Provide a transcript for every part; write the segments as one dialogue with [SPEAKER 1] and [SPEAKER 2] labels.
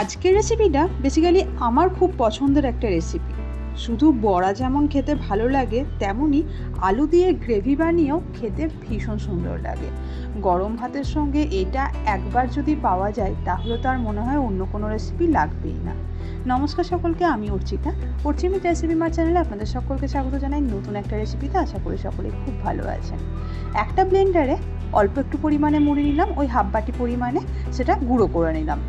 [SPEAKER 1] আজকের রেসিপিটা বেসিক্যালি আমার খুব পছন্দের একটা রেসিপি শুধু বড়া যেমন খেতে ভালো লাগে তেমনই আলু দিয়ে গ্রেভি বানিয়েও খেতে ভীষণ সুন্দর লাগে। গরম ভাতের সঙ্গে এটা একবার যদি পাওয়া যায়, তাহলে তো আর মনে হয় অন্য কোনো রেসিপি লাগবেই না। নমস্কার সকলকে, আমি অর্চিতা। অর্চিমিত রেসিপি মার চ্যানেলে আপনাদের সকলকে স্বাগত জানাই। নতুন একটা রেসিপিতে আশা করি সকলে খুব ভালো আছেন। একটা ব্লেন্ডারে অল্প একটু পরিমাণে মুড়ি নিলাম, ওই হাফ বাটি পরিমাণে সেটা গুঁড়ো করে নিলাম।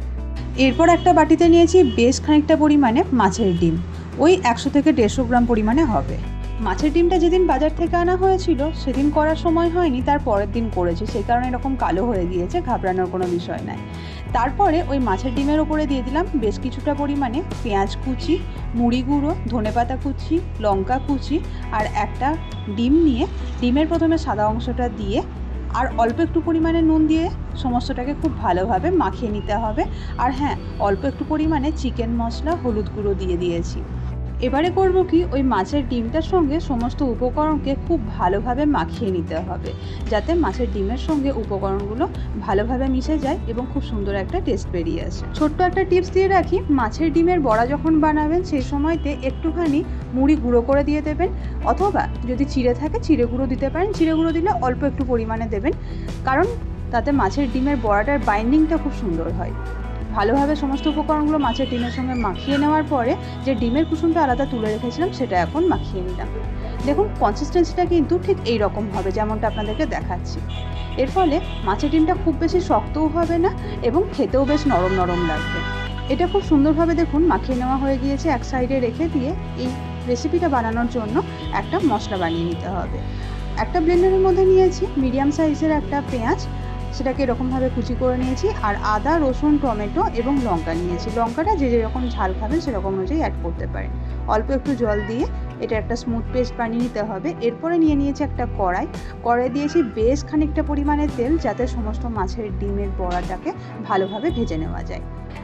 [SPEAKER 1] এরপর একটা বাটিতে নিয়েছি বেশ খানিকটা পরিমাণে মাছের ডিম। ওই একশো থেকে দেড়শো গ্রাম পরিমাণে হবে। মাছের ডিমটা যেদিন বাজার থেকে আনা হয়েছিল, সেদিন করার সময় হয়নি, তার পরের দিন করেছি। সেই কারণে এরকম কালো হয়ে গিয়েছে, ঘাবড়ানোর কোনো বিষয় নাই। তারপরে ওই মাছের ডিমের ওপরে দিয়ে দিলাম বেশ কিছুটা পরিমাণে পেঁয়াজ কুচি, মুড়ি গুঁড়ো, ধনেপাতা কুচি, লঙ্কা কুচি আর একটা ডিম নিয়ে ডিমের প্রথমে সাদা অংশটা দিয়ে আর অল্প একটু পরিমাণে নুন দিয়ে সমস্তটাকে খুব ভালোভাবে মাখিয়ে নিতে হবে। আর হ্যাঁ অল্প একটু পরিমাণে চিকেন মশলা, হলুদ গুঁড়ো দিয়ে দিয়েছি। এবারে করব কি, ওই মাছের ডিমটার সঙ্গে সমস্ত উপকরণকে খুব ভালোভাবে মাখিয়ে নিতে হবে, যাতে মাছের ডিমের সঙ্গে উপকরণগুলো ভালোভাবে মিশে যায় এবং খুব সুন্দর একটা টেস্ট বেরিয়ে আসে। ছোট্ট একটা টিপস দিয়ে রাখি, মাছের ডিমের বড়া যখন বানাবেন সেই সময়তে একটুখানি মুড়ি গুঁড়ো করে দিয়ে দেবেন, অথবা যদি চিড়ে থাকে চিড়ে গুঁড়ো দিতে পারেন, চিড়ে গুঁড়ো দিলে অল্প একটু পরিমাণে দেবেন, কারণ তাতে মাছের ডিমের বড়াটার বাইন্ডিংটা খুব সুন্দর হয়। ভালোভাবে সমস্ত উপকরণগুলো মাছের ডিমের সঙ্গে মাখিয়ে নেওয়ার পরে যে ডিমের কুসুমটা আলাদা তুলে রেখেছিলাম, সেটা এখন মাখিয়ে নিলাম। দেখুন কনসিস্টেন্সিটা কিন্তু ঠিক এই রকম হবে যেমনটা আপনাদেরকে দেখাচ্ছি। এর ফলে মাছের ডিমটা খুব বেশি শক্তও হবে না এবং খেতেও বেশ নরম নরম লাগবে। এটা খুব সুন্দরভাবে দেখুন মাখিয়ে নেওয়া হয়ে গিয়েছে এক সাইডে রেখে দিয়ে এই রেসিপিটা বানানোর জন্য একটা মশলা বানিয়ে নিতে হবে। একটা ব্লেন্ডারের মধ্যে নিয়েছি মিডিয়াম সাইজের একটা পেঁয়াজ সেটাকে এরকমভাবে কুচি করে নিয়েছি আর আদা, রসুন, টমেটো এবং লঙ্কা নিয়েছি। লঙ্কাটা যে যেরকম ঝাল খাবেন সেরকম অনুযায়ী অ্যাড করতে পারেন। অল্প একটু জল দিয়ে এটা একটা স্মুথ পেস্ট বানিয়ে নিতে হবে। এরপরে নিয়ে নিয়েছি একটা কড়াই। কড়াই দিয়েছি বেশ খানিকটা পরিমাণে তেল যাতে সমস্ত মাছের ডিমের বড়াটাকে ভালোভাবে ভেজে নেওয়া যায়।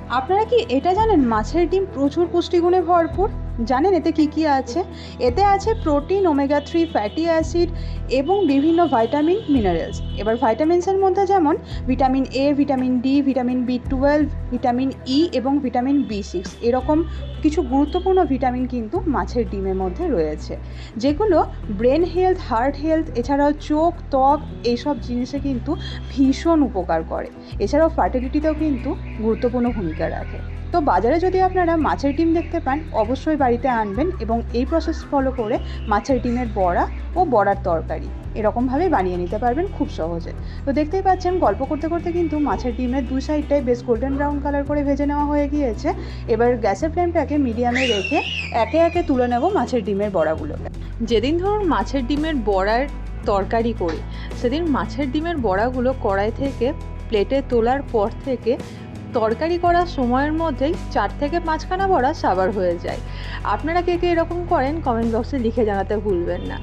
[SPEAKER 1] আপনারা কি এটা জানেন মাছের ডিম প্রচুর পুষ্টিগুণে ভরপুর? জানেন এতে কি কি আছে? এতে আছে protein, omega three, fatty acid এবং বিভিন্ন ভাইটামিন, মিনারেলস। এবার ভাইটামিনসের মধ্যে যেমন vitamin A, vitamin D, vitamin B twelve, vitamin E এবং ভিটামিন বি সিক্স। এরকম কিছু গুরুত্বপূর্ণ ভিটামিন কিন্তু মাছের ডিমের মধ্যে রয়েছে। যেগুলো ব্রেন হেলথ, হার্ট হেলথ, এছাড়াও চোখ, ত্বক এইসব জিনিসে কিন্তু ভীষণ উপকার করে। এছাড়াও ফার্টিলিটিতেও কিন্তু গুরুত্বপূর্ণ ভূমিকা রাখে। তো বাজারে যদি আপনারা মাছের ডিম দেখতে পান, অবশ্যই বাড়িতে আনবেন এবং এই প্রসেস ফলো করে মাছের ডিমের বড়া ও বড়ার তরকারি। এরকমভাবে বানিয়ে নিতে পারবেন খুব সহজে। তো দেখতেই পাচ্ছেন, গল্প করতে করতে কিন্তু মাছের ডিমের দুই সাইডটাই বেশ গোল্ডেন ব্রাউন কালার করে ভেজে নেওয়া হয়ে গিয়েছে। এবার গ্যাসের ফ্লেমটাকে মিডিয়ামে রেখে একে একে তুলে নেব মাছের ডিমের বড়াগুলোকে। যেদিন ধরুন মাছের ডিমের বড়ার তরকারি করি, সেদিন মাছের ডিমের বড়াগুলো কড়াই থেকে প্লেটে তোলার পর থেকে তরকারি করার সময়ের মধ্যেই চার থেকে পাঁচখানা বড়া সাবার হয়ে যায়। আপনারা কে কে এরকম করেন কমেন্ট বক্সে লিখে জানাতে ভুলবেন না।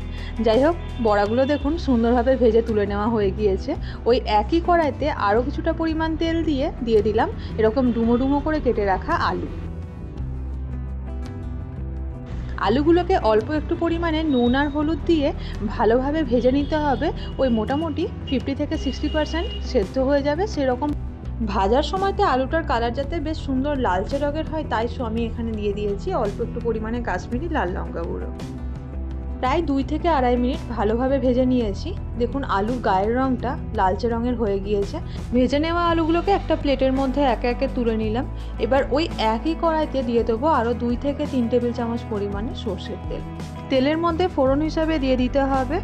[SPEAKER 1] যাই হোক, বড়াগুলো দেখুন সুন্দরভাবে ভেজে তুলে নেওয়া হয়ে গিয়েছে। ওই একই কড়াইতে আরও কিছুটা পরিমাণ তেল দিয়ে দিয়ে দিলাম এরকম ডুমো ডুমো করে কেটে রাখা আলু। আলুগুলোকে অল্প একটু পরিমাণে নুন আর হলুদ দিয়ে ভালোভাবে ভেজে নিতে হবে। ওই মোটামুটি ফিফটি থেকে সিক্সটি পার্সেন্ট সেদ্ধ হয়ে যাবে সেরকম ভাজার সময়তে আলুটার কালার যাতে বেশ সুন্দর লালচে রঙের হয়, তাই আমি এখানে দিয়ে দিয়েছি অল্প একটু পরিমাণে কাশ্মীরি লাল লঙ্কা গুঁড়ো। প্রায় দুই থেকে আড়াই মিনিট ভালোভাবে ভেজে নিয়েছি। দেখুন, আলুর গায়ের রঙটা লালচে রঙের হয়ে গিয়েছে। ভেজে নেওয়া আলুগুলোকে একটা প্লেটের মধ্যে একে একে তুলে নিলাম। এবার ওই একই কড়াইতে দিয়ে দেবো আরও দুই থেকে তিন টেবিল চামচ পরিমাণে সর্ষের তেল। তেলের মধ্যে ফোড়ন হিসাবে দিয়ে দিতে হবে।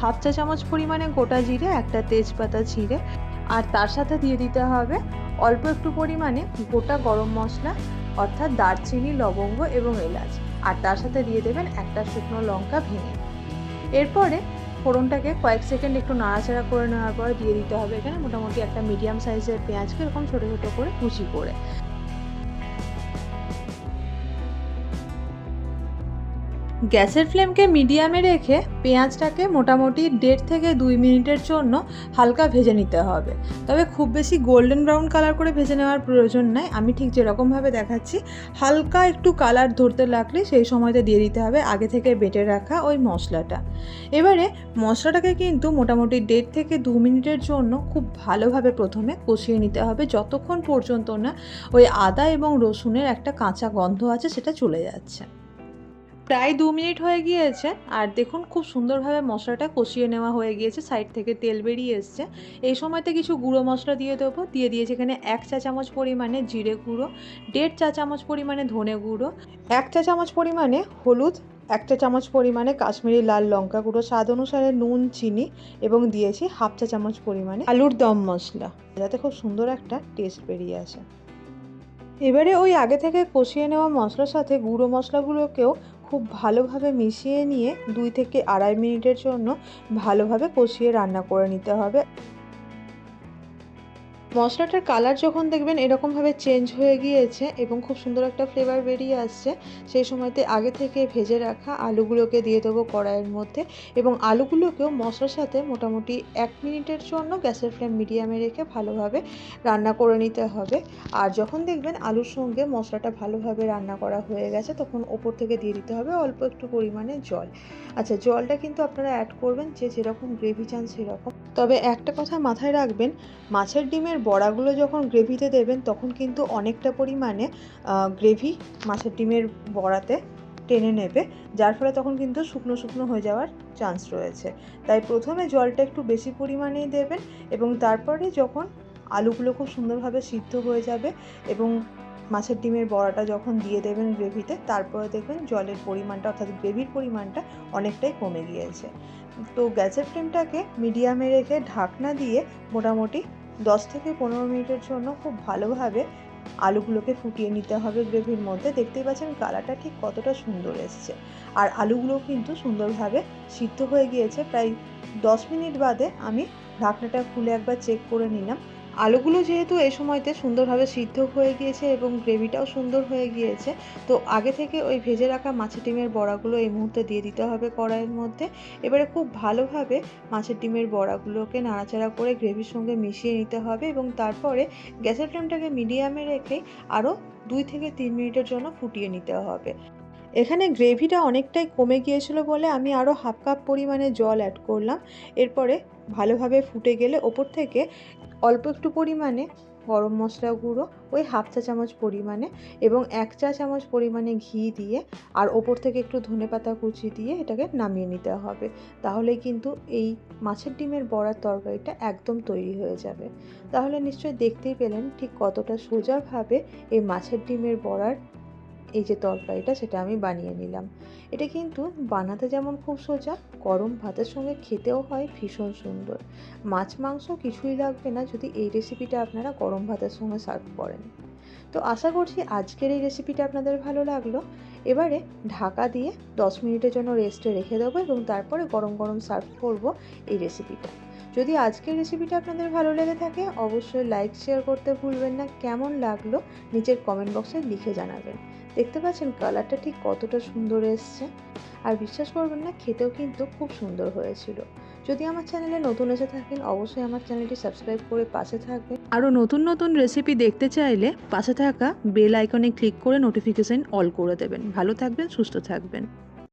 [SPEAKER 1] হাফ চা চামচ পরিমাণে গোটা জিরে, একটা তেজপাতা ছিঁড়ে আর তার সাথে দিয়ে দিতে হবে অল্প একটু পরিমাণে গোটা গরম মশলা, অর্থাৎ দারচিনি, লবঙ্গ এবং এলাচ। আর তার সাথে দিয়ে দেবেন একটা শুকনো লঙ্কা ভেঙে। এরপরে ফোড়নটাকে কয়েক সেকেন্ড একটু নাড়াচাড়া করে নেওয়ার পর দিয়ে দিতে হবে এখানে মোটামুটি একটা মিডিয়াম সাইজের পেঁয়াজকে এরকম ছোটো ছোটো করে কুচি করে। গ্যাসের ফ্লেমকে মিডিয়ামে রেখে পেঁয়াজটাকে মোটামুটি দেড় থেকে দুই মিনিটের জন্য হালকা ভেজে নিতে হবে। তবে খুব বেশি গোল্ডেন ব্রাউন কালার করে ভেজে নেওয়ার প্রয়োজন নাই। আমি ঠিক যেরকমভাবে দেখাচ্ছি, হালকা একটু কালার ধরতে লাগলে সেই সময়তে দিয়ে দিতে হবে আগে থেকে বেটে রাখা ওই মশলাটা। এবারে মশলাটাকে কিন্তু মোটামুটি দেড় থেকে দু মিনিটের জন্য খুব ভালোভাবে প্রথমে কষিয়ে নিতে হবে। যতক্ষণ পর্যন্ত না ওই আদা এবং রসুনের একটা কাঁচা গন্ধ আছে সেটা চলে যাচ্ছে। প্রায় দু মিনিট হয়ে গিয়েছে, আর দেখুন খুব সুন্দরভাবে মশলাটা কষিয়ে নেওয়া হয়ে গিয়েছে, সাইড থেকে তেল বেরিয়ে এসছে। এই সময়তে কিছু গুঁড়ো মশলা দিয়ে দেবো, দিয়ে দিয়েছি এখানে এক চা চামচ পরিমাণে জিরে গুঁড়ো, দেড় চা চামচ পরিমাণে ধনে গুঁড়ো, এক চা চামচ পরিমাণে হলুদ, এক চা চামচ পরিমাণে কাশ্মীরি লাল লঙ্কা গুঁড়ো, স্বাদ অনুসারে নুন, চিনি এবং দিয়েছি হাফ চা চামচ পরিমাণে আলুর দম মশলা, যাতে খুব সুন্দর একটা টেস্ট বেরিয়ে আসে। এবারে ওই আগে থেকে কষিয়ে নেওয়া মশলার সাথে গুঁড়ো মশলাগুলোকেও খুব ভালোভাবে মিশিয়ে নিয়ে দুই থেকে আড়াই মিনিটের জন্য ভালোভাবে কষিয়ে রান্না করে নিতে হবে। মশলাটার কালার যখন দেখবেন এরকমভাবে চেঞ্জ হয়ে গিয়েছে এবং খুব সুন্দর একটা ফ্লেভার বেরিয়ে আসছে, সেই সময়তে আগে থেকে ভেজে রাখা আলুগুলোকে দিয়ে দেবো কড়াইয়ের মধ্যে এবং আলুগুলোকেও মশলার সাথে মোটামুটি এক মিনিটের জন্য গ্যাসের ফ্লেম মিডিয়ামে রেখে ভালোভাবে রান্না করে নিতে হবে। আর যখন দেখবেন আলুর সঙ্গে মশলাটা ভালোভাবে রান্না করা হয়ে গেছে, তখন ওপর থেকে দিয়ে দিতে হবে অল্প একটু পরিমাণে জল। আচ্ছা জলটা কিন্তু আপনারা অ্যাড করবেন যে যেরকম গ্রেভি চান সেরকম। তবে একটা কথা মাথায় রাখবেন, মাছের ডিমের বড়াগুলো যখন গ্রেভিতে দেবেন, তখন কিন্তু অনেকটা পরিমাণে গ্রেভি মাছের ডিমের বড়াতে টেনে নেবে, যার ফলে তখন কিন্তু শুকনো শুকনো হয়ে যাওয়ার চান্স রয়েছে। তাই প্রথমে জলটা একটু বেশি পরিমাণেই দেবেন এবং তারপরে যখন আলুগুলো খুব সুন্দরভাবে সিদ্ধ হয়ে যাবে এবং মাছের ডিমের বড়াটা যখন দিয়ে দেবেন গ্রেভিতে, তারপরে দেখবেন জলের পরিমাণটা অর্থাৎ গ্রেভির পরিমাণটা অনেকটাই কমে গিয়েছে। তো গ্যাসের ফ্লেমটাকে মিডিয়ামে রেখে ঢাকনা দিয়ে মোটামুটি দশ থেকে পনেরো মিনিটের জন্য খুব ভালোভাবে আলুগুলোকে ফুটিয়ে নিতে হবে গ্রেভির মধ্যে। দেখতেই পাচ্ছেন কালারটা ঠিক কতটা সুন্দর এসছে। আর আলুগুলো কিন্তু সুন্দরভাবে সিদ্ধ হয়ে গিয়েছে। প্রায় দশ মিনিট বাদে আমি ঢাকনাটা খুলে একবার চেক করে নিলাম। আলুগুলো যেহেতু এই সময়তে সুন্দরভাবে সিদ্ধ হয়ে গিয়েছে এবং গ্রেভিটাও সুন্দর হয়ে গিয়েছে, তো আগে থেকে ওই ভেজে রাখা মাছের ডিমের বড়াগুলো এই মুহূর্তে দিয়ে দিতে হবে কড়াইয়ের মধ্যে। এবারে খুব ভালোভাবে মাছের ডিমের বড়াগুলোকে নাড়াচাড়া করে গ্রেভির সঙ্গে মিশিয়ে নিতে হবে এবং তারপরে গ্যাসের ফ্লেমটাকে মিডিয়ামে রেখে আরও দুই থেকে তিন মিনিটের জন্য ফুটিয়ে নিতে হবে। এখানে গ্রেভিটা অনেকটাই কমে গিয়েছিল বলে আমি আরও হাফ কাপ পরিমাণে জল অ্যাড করলাম। এরপরে ভালোভাবে ফুটে গেলে ওপর থেকে অল্প একটু পরিমাণে গরম মশলা গুঁড়ো, ওই হাফ চা চামচ পরিমাণে এবং এক চা চামচ পরিমাণে ঘি দিয়ে আর ওপর থেকে একটু ধনে পাতা কুচি দিয়ে এটাকে নামিয়ে নিতে হবে। তাহলে কিন্তু এই মাছের ডিমের বড়ার তরকারিটা একদম তৈরি হয়ে যাবে। তাহলে নিশ্চয়ই দেখতেই পেলেন ঠিক কতটা সোজাভাবে এই মাছের ডিমের বড়ার এই যে তরকারিটা সেটা আমি বানিয়ে নিলাম। এটা কিন্তু বানাতে যেমন খুব সোজা, গরম ভাতের সঙ্গে খেতেও হয় ভীষণ সুন্দর। মাছ, মাংস কিছুই লাগবে না যদি এই রেসিপিটা আপনারা গরম ভাতের সঙ্গে সার্ভ করেন। তো আশা করছি আজকের এই রেসিপিটা আপনাদের ভালো লাগল। এবারে ঢাকা দিয়ে দশ মিনিটের জন্য রেস্টে রেখে দেবো এবং তারপরে গরম গরম সার্ভ করব এই রেসিপিটা যদি আজকের রেসিপিটা আপনাদের ভালো লেগে থাকে, অবশ্যই লাইক শেয়ার করতে ভুলবেন না। কেমন লাগল, নিচের কমেন্ট বক্সে লিখে জানাবেন। দেখতে পাচ্ছেন কালারটা ঠিক কতটা সুন্দর এসছে। আর বিশ্বাস করবেন না, খেতেও কিন্তু খুব সুন্দর হয়েছিল। যদি আমার চ্যানেলে নতুন এসে থাকেন, অবশ্যই আমার চ্যানেলটি সাবস্ক্রাইব করে পাশে থাকবেন। আরও নতুন নতুন রেসিপি দেখতে চাইলে পাশে থাকা বেল আইকনে ক্লিক করে নোটিফিকেশান অল করে দেবেন। ভালো থাকবেন, সুস্থ থাকবেন।